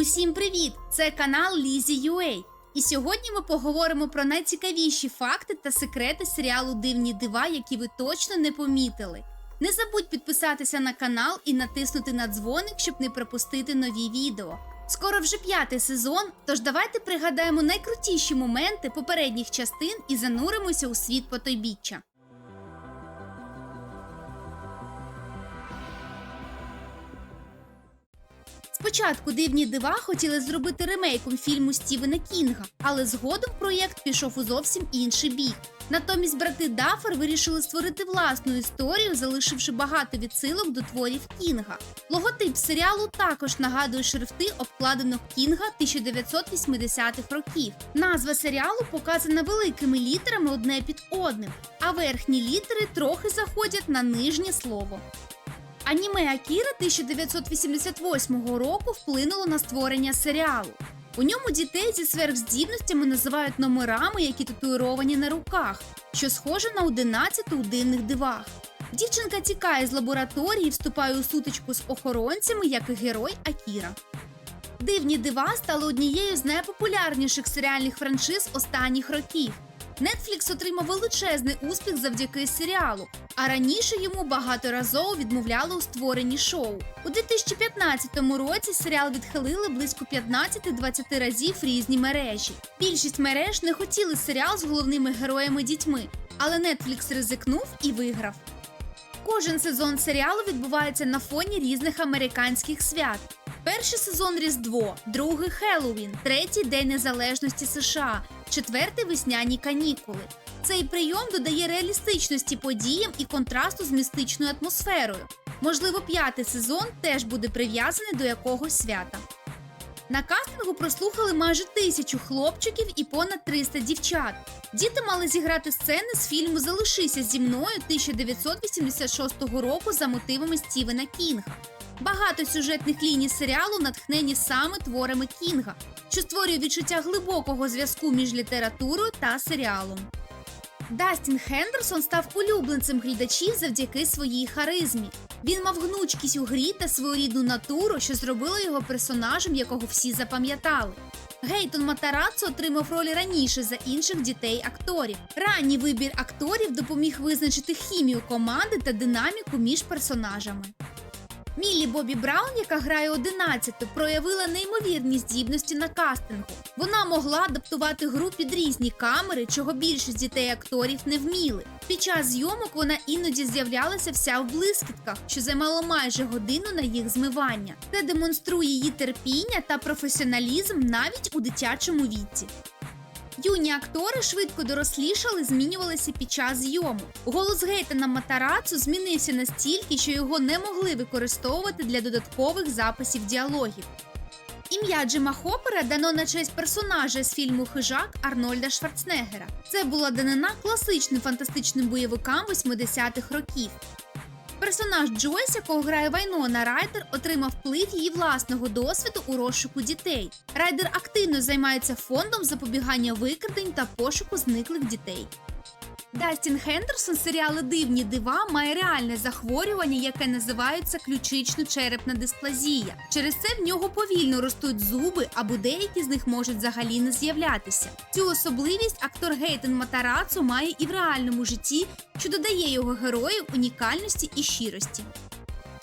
Усім привіт! Це канал Лізі UA. І сьогодні ми поговоримо про найцікавіші факти та секрети серіалу Дивні дива, які ви точно не помітили. Не забудь підписатися на канал і натиснути на дзвоник, щоб не пропустити нові відео. Скоро вже п'ятий сезон, тож давайте пригадаємо найкрутіші моменти попередніх частин і зануримося у світ потойбіччя. Спочатку дивні дива хотіли зробити ремейком фільму Стівена Кінга, але згодом проєкт пішов у зовсім інший бік. Натомість брати Даффер вирішили створити власну історію, залишивши багато відсилок до творів Кінга. Логотип серіалу також нагадує шрифти обкладинок Кінга 1980-х років. Назва серіалу показана великими літерами одне під одним, а верхні літери трохи заходять на нижнє слово. Аніме Акіра 1988 року вплинуло на створення серіалу. У ньому дітей зі сверхздібностями називають номерами, які татуїровані на руках, що схоже на 11 у дивних дивах. Дівчинка тікає з лабораторії, вступає у сутичку з охоронцями, як і герой Акіра. Дивні дива стали однією з найпопулярніших серіальних франшиз останніх років. Netflix отримав величезний успіх завдяки серіалу, а раніше йому багаторазово відмовляли у створенні шоу. У 2015 році серіал відхилили близько 15-20 разів різні мережі. Більшість мереж не хотіли серіал з головними героями дітьми, але Netflix ризикнув і виграв. Кожен сезон серіалу відбувається на фоні різних американських свят. Перший сезон Різдво, другий Хеллоуін, третій День Незалежності США, четвертий весняні канікули. Цей прийом додає реалістичності подіям і контрасту з містичною атмосферою. Можливо, п'ятий сезон теж буде прив'язаний до якогось свята. На кастингу прослухали майже тисячу хлопчиків і понад 300 дівчат. Діти мали зіграти сцени з фільму Залишися зі мною 1986 року за мотивами Стівена Кінга. Багато сюжетних ліній серіалу натхнені саме творами Кінга, що створює відчуття глибокого зв'язку між літературою та серіалом. Дастін Хендерсон став улюбленцем глядачів завдяки своїй харизмі. Він мав гнучкість у грі та своєрідну натуру, що зробило його персонажем, якого всі запам'ятали. Гейтон Матараццо отримав роль раніше за інших дітей-акторів. Ранній вибір акторів допоміг визначити хімію команди та динаміку між персонажами. Міллі Бобі Браун, яка грає 11-ту, проявила неймовірні здібності на кастингу. Вона могла адаптувати гру під різні камери, чого більшість дітей-акторів не вміли. Під час зйомок вона іноді з'являлася вся в блискітках, що займало майже годину на їх змивання. Це демонструє її терпіння та професіоналізм навіть у дитячому віці. Юні актори швидко дорослішали, змінювалися під час зйомок. Голос Гейтана Матарацу змінився настільки, що його не могли використовувати для додаткових записів діалогів. Ім'я Джима Хоппера дано на честь персонажа з фільму Хижак Арнольда Шварценеггера. Це була данина класичним фантастичним бойовикам 80-х років. Персонаж Джойс, якого грає Вайнона Райдер, отримав вплив її власного досвіду у розшуку дітей. Райдер активно займається фондом запобігання викрадень та пошуку зниклих дітей. Дастін Хендерсон серіали Дивні дива має реальне захворювання, яке називається ключично-черепна дисплазія. Через це в нього повільно ростуть зуби, або деякі з них можуть взагалі не з'являтися. Цю особливість актор Гейтен Матарацу має і в реальному житті, що додає його герою унікальності і щирості.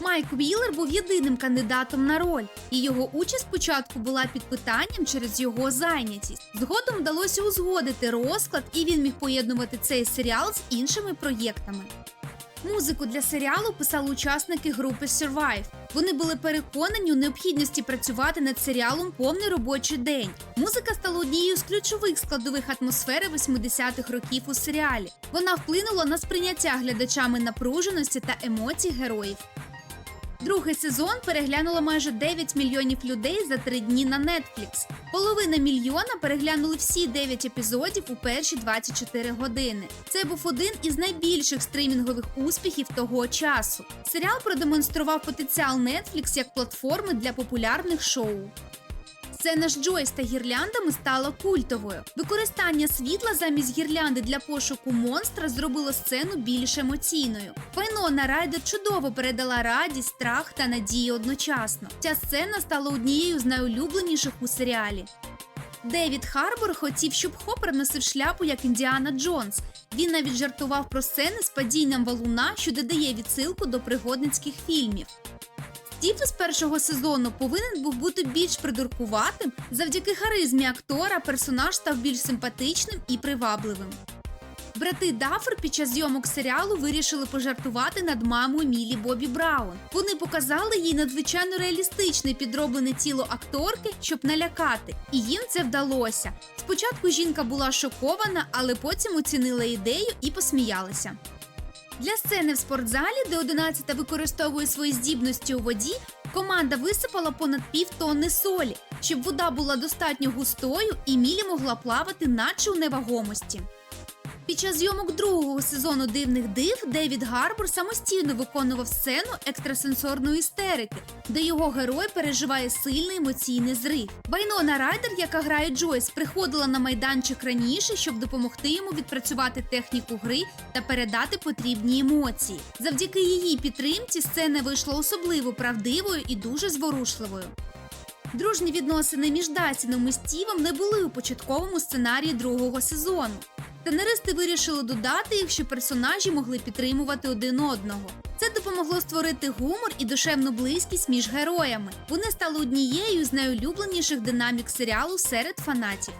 Майк Віллер був єдиним кандидатом на роль, і його участь спочатку була під питанням через його зайнятість. Згодом вдалося узгодити розклад, і він міг поєднувати цей серіал з іншими проєктами. Музику для серіалу писали учасники групи Survive. Вони були переконані у необхідності працювати над серіалом повний робочий день. Музика стала однією з ключових складових атмосфери 80-х років у серіалі. Вона вплинула на сприйняття глядачами напруженості та емоцій героїв. Другий сезон переглянуло майже 9 мільйонів людей за три дні на Netflix. Половина мільйона переглянули всі 9 епізодів у перші 24 години. Це був один із найбільших стримінгових успіхів того часу. Серіал продемонстрував потенціал Netflix як платформи для популярних шоу. Сцена з Джойс та гірляндами стала культовою. Використання світла замість гірлянди для пошуку монстра зробило сцену більш емоційною. Вайнона Райдер чудово передала радість, страх та надію одночасно. Ця сцена стала однією з найулюбленіших у серіалі. Девід Харбор хотів, щоб Хоппер носив шляпу як Індіана Джонс. Він навіть жартував про сцени з падінням валуна, що додає відсилку до пригодницьких фільмів. Стів із першого сезону повинен був бути більш придуркуватим. Завдяки харизмі актора персонаж став більш симпатичним і привабливим. Брати Даффер під час зйомок серіалу вирішили пожартувати над мамою Мілі Бобі Браун. Вони показали їй надзвичайно реалістичне підроблене тіло акторки, щоб налякати, і їм це вдалося. Спочатку жінка була шокована, але потім оцінила ідею і посміялася. Для сцени в спортзалі, де 11 використовує свої здібності у воді, команда висипала понад пів тонни солі, щоб вода була достатньо густою і Мілі могла плавати, наче у невагомості. Під час зйомок другого сезону дивних див Девід Гарбор самостійно виконував сцену екстрасенсорної істерики, де його герой переживає сильний емоційний зрив. Вайнона Райдер, яка грає Джойс, приходила на майданчик раніше, щоб допомогти йому відпрацювати техніку гри та передати потрібні емоції. Завдяки її підтримці сцена вийшла особливо правдивою і дуже зворушливою. Дружні відносини між Дасіном і Стівом не були у початковому сценарії другого сезону. Сценаристи вирішили додати їх, щоб персонажі могли підтримувати один одного. Це допомогло створити гумор і душевну близькість між героями. Вони стали однією з найулюбленіших динамік серіалу серед фанатів.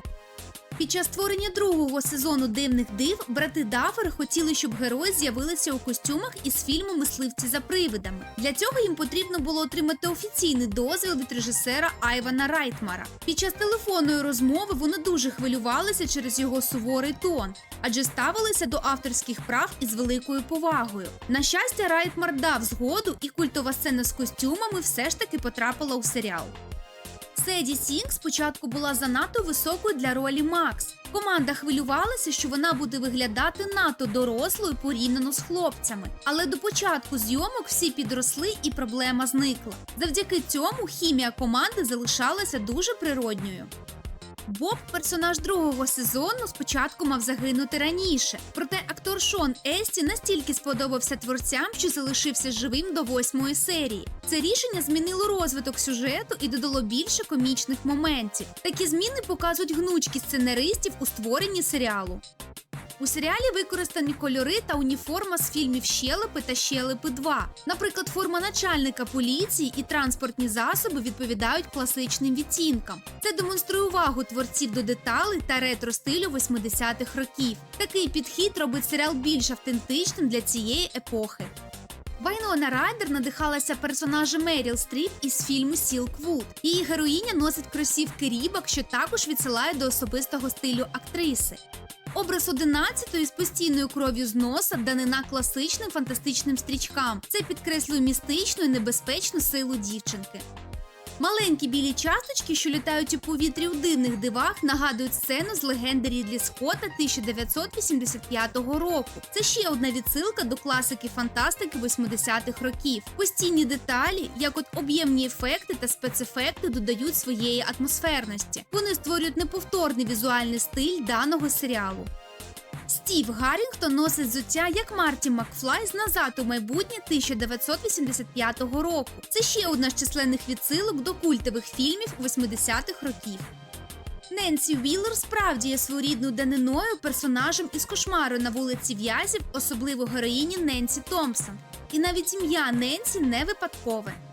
Під час створення другого сезону дивних див брати Дафер хотіли, щоб герої з'явилися у костюмах із фільму Мисливці за привидами. Для цього їм потрібно було отримати офіційний дозвіл від режисера Айвана Райтмара. Під час телефонної розмови вони дуже хвилювалися через його суворий тон, адже ставилися до авторських прав із великою повагою. На щастя, Райтмар дав згоду, і культова сцена з костюмами все ж таки потрапила у серіал. Седі Сінг спочатку була занадто високою для ролі Макс. Команда хвилювалася, що вона буде виглядати надто дорослою порівняно з хлопцями. Але до початку зйомок всі підросли і проблема зникла. Завдяки цьому хімія команди залишалася дуже природньою. Боб, персонаж другого сезону, спочатку мав загинути раніше. Проте актор Шон Есті настільки сподобався творцям, що залишився живим до восьмої серії. Це рішення змінило розвиток сюжету і додало більше комічних моментів. Такі зміни показують гнучкість сценаристів у створенні серіалу. У серіалі використані кольори та уніформа з фільмів Щелепи та Щелепи 2. Наприклад, форма начальника поліції і транспортні засоби відповідають класичним відтінкам. Це демонструє увагу творців до деталей та ретро стилю 80-х років. Такий підхід робить серіал більш автентичним для цієї епохи. Вайнона Райдер надихалася персонажем Меріл Стріп із фільму Сілквуд. Її героїня носить кросівки рібок, що також відсилає до особистого стилю актриси. Образ 11-ї з постійною кров'ю з носа данина класичним фантастичним стрічкам. Це підкреслює містичну і небезпечну силу дівчинки. Маленькі білі часточки, що літають у повітрі у дивних дивах, нагадують сцену з легенди Рідлі Скотта 1985 року. Це ще одна відсилка до класики фантастики 80-х років. Постійні деталі, як от об'ємні ефекти та спецефекти, додають своєї атмосферності. Вони створюють неповторний візуальний стиль даного серіалу. Стів Гаррінгтон носить взуття як Марті Макфлай з назад у майбутнє 1985 року. Це ще одна з численних відсилок до культових фільмів 80-х років. Ненсі Віллер справді є своєрідною даниною персонажем із кошмару на вулиці В'язів, особливо героїні Ненсі Томпсон. І навіть ім'я Ненсі не випадкове.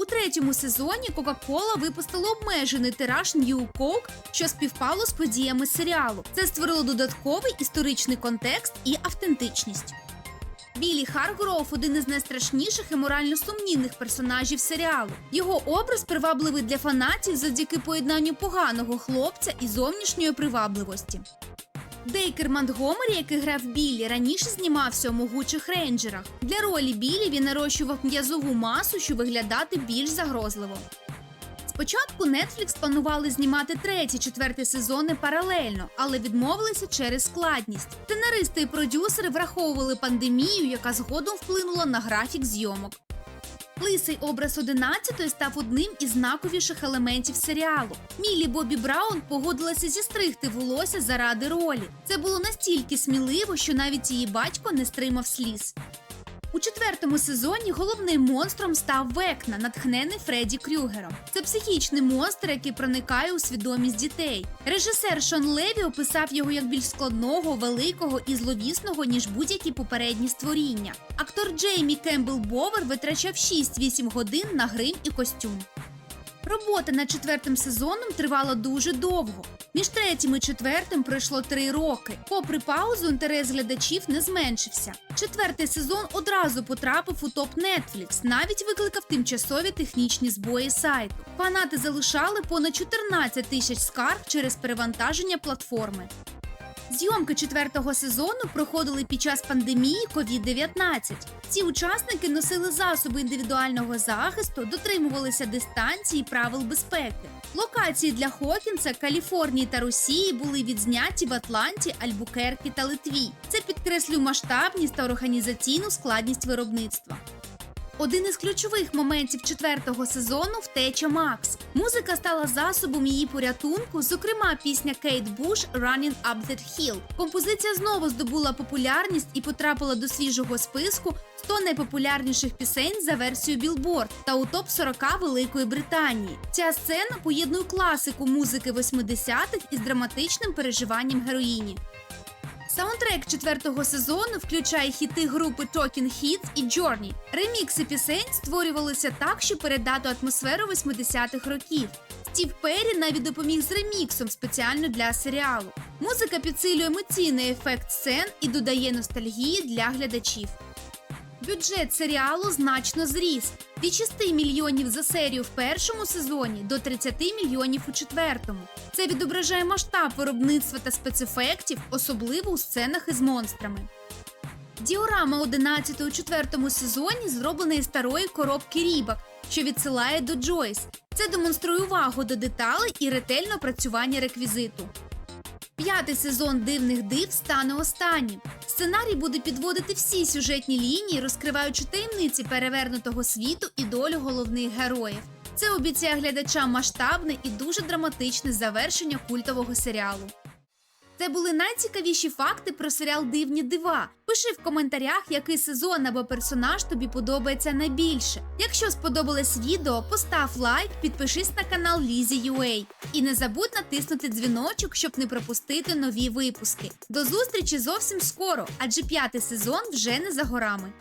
У третьому сезоні Coca-Cola випустила обмежений тираж New Coke, що співпало з подіями серіалу. Це створило додатковий історичний контекст і автентичність. Білі Харгроув один із найстрашніших і морально сумнівних персонажів серіалу. Його образ привабливий для фанатів завдяки поєднанню поганого хлопця і зовнішньої привабливості. Дейкер Монтгомері, який грав Біллі, раніше знімався у могучих рейнджерах. Для ролі Біллі він нарощував м'язову масу, щоб виглядати більш загрозливо. Спочатку Netflix планували знімати третій, четвертий сезони паралельно, але відмовилися через складність. Сценаристи і продюсери враховували пандемію, яка згодом вплинула на графік зйомок. Лисий образ 11 став одним із знаковіших елементів серіалу. Мілі Бобі Браун погодилася зістригти волосся заради ролі. Це було настільки сміливо, що навіть її батько не стримав сліз. У четвертому сезоні головним монстром став Векна, натхнений Фредді Крюгером. Це психічний монстр, який проникає у свідомість дітей. Режисер Шон Леві описав його як більш складного, великого і зловісного, ніж будь-які попередні створіння. Актор Джеймі Кембл Бовер витрачав 6-8 годин на грим і костюм. Робота над четвертим сезоном тривала дуже довго. Між третім і четвертим пройшло три роки. Попри паузу, інтерес глядачів не зменшився. Четвертий сезон одразу потрапив у топ Netflix, навіть викликав тимчасові технічні збої сайту. Фанати залишали понад 14 тисяч скарг через перевантаження платформи. Зйомки четвертого сезону проходили під час пандемії COVID-19. Ці учасники носили засоби індивідуального захисту, дотримувалися дистанції і правил безпеки. Локації для Хокінса, Каліфорнії та Росії були відзняті в Атланті, Альбукеркі та Литві. Це підкреслює масштабність та організаційну складність виробництва. Один із ключових моментів четвертого сезону втеча Макс. Музика стала засобом її порятунку, зокрема пісня Кейт Буш «Running Up That Hill». Композиція знову здобула популярність і потрапила до свіжого списку 100 найпопулярніших пісень за версією Billboard та у топ 40 Великої Британії. Ця сцена поєднує класику музики 80-х із драматичним переживанням героїні. Саундтрек четвертого сезону включає хіти групи Talking Heads і Journey. Ремікси пісень створювалися так, щоб передати атмосферу 80-х років. Стів Перрі навіть допоміг з реміксом спеціально для серіалу. Музика підсилює емоційний ефект сцен і додає ностальгії для глядачів. Бюджет серіалу значно зріс від 6 мільйонів за серію в першому сезоні до 30 мільйонів у четвертому. Це відображає масштаб виробництва та спецефектів, особливо у сценах із монстрами. Діорама 11 у четвертому сезоні зроблена із старої коробки рібак, що відсилає до Джойс. Це демонструє увагу до деталей і ретельне опрацювання реквізиту. П'ятий сезон дивних див стане останнім. Сценарій буде підводити всі сюжетні лінії, розкриваючи таємниці перевернутого світу і долю головних героїв. Це обіцяє глядачам масштабне і дуже драматичне завершення культового серіалу. Це були найцікавіші факти про серіал Дивні дива. Пиши в коментарях, який сезон або персонаж тобі подобається найбільше. Якщо сподобалось відео, постав лайк, підпишись на канал Лізі UA. І не забудь натиснути дзвіночок, щоб не пропустити нові випуски. До зустрічі зовсім скоро, адже п'ятий сезон вже не за горами.